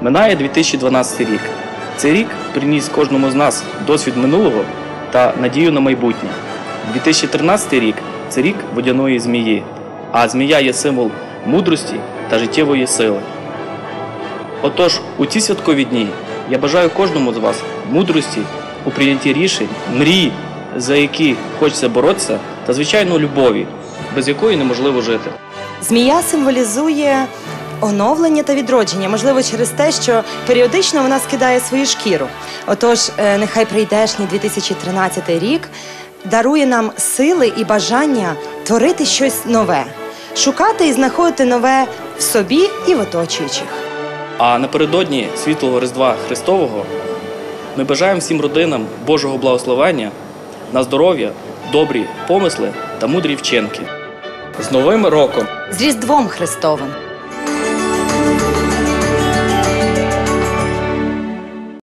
Минає 2012 рік. Цей рік приніс кожному з нас досвід минулого та надію на майбутнє. 2013 рік це рік водяної змії, а змія є символ мудрості та життєвої сили. Отож, у ці святкові дні я бажаю кожному з вас мудрості у прийнятті рішень, мрій, за які хочеться боротися, та звичайно любові, без якої неможливо жити. Змія символізує оновлення та відродження, можливо, через те, що періодично вона скидає свою шкіру. Отож, е, нехай прийдешній 2013 рік дарує нам сили і бажання творити щось нове, шукати і знаходити нове в собі і в оточуючих. А напередодні світлого Різдва Христового ми бажаємо всім родинам Божого благословення на здоров'я, добрі помисли та мудрі вчинки. З Новим роком! З Різдвом Христовим!